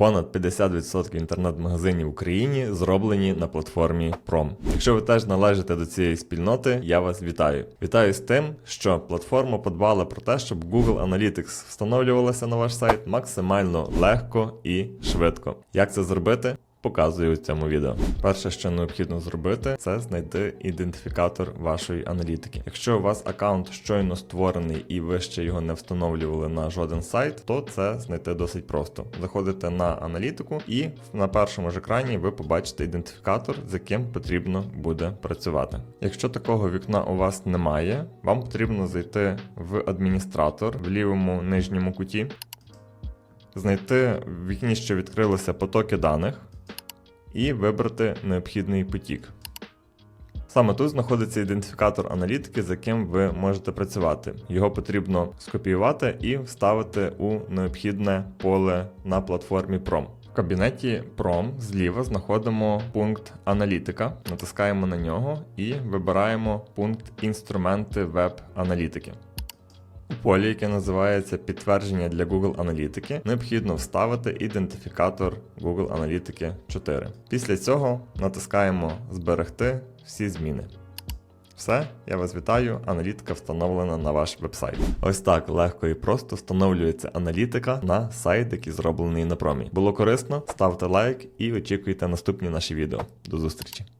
Понад 50% інтернет-магазинів в Україні зроблені на платформі Prom. Якщо ви теж належите до цієї спільноти, я вас вітаю. Вітаю з тим, що платформа подбала про те, щоб Google Analytics встановлювалася на ваш сайт максимально легко і швидко. Як це зробити? Показую у цьому відео. Перше, що необхідно зробити, це знайти ідентифікатор вашої аналітики. Якщо у вас аккаунт щойно створений і ви ще його не встановлювали на жоден сайт, то це знайти досить просто. Заходите на аналітику, і на першому ж екрані ви побачите ідентифікатор, з яким потрібно буде працювати. Якщо такого вікна у вас немає, вам потрібно зайти в адміністратор в лівому нижньому куті, знайти в вікні, що відкрилося потоки даних і вибрати необхідний потік. Саме тут знаходиться ідентифікатор аналітики, з яким ви можете працювати. Його потрібно скопіювати і вставити у необхідне поле на платформі Prom. В кабінеті Prom зліва знаходимо пункт аналітика, натискаємо на нього і вибираємо пункт інструменти веб-аналітики. У полі, яке називається підтвердження для Google Аналітики, необхідно вставити ідентифікатор Google Аналітики 4. Після цього натискаємо Зберегти всі зміни. Все, я вас вітаю. Аналітика встановлена на ваш вебсайт. Ось так легко і просто встановлюється аналітика на сайт, який зроблений на промі. Було корисно? Ставте лайк і очікуйте наступні наші відео. До зустрічі!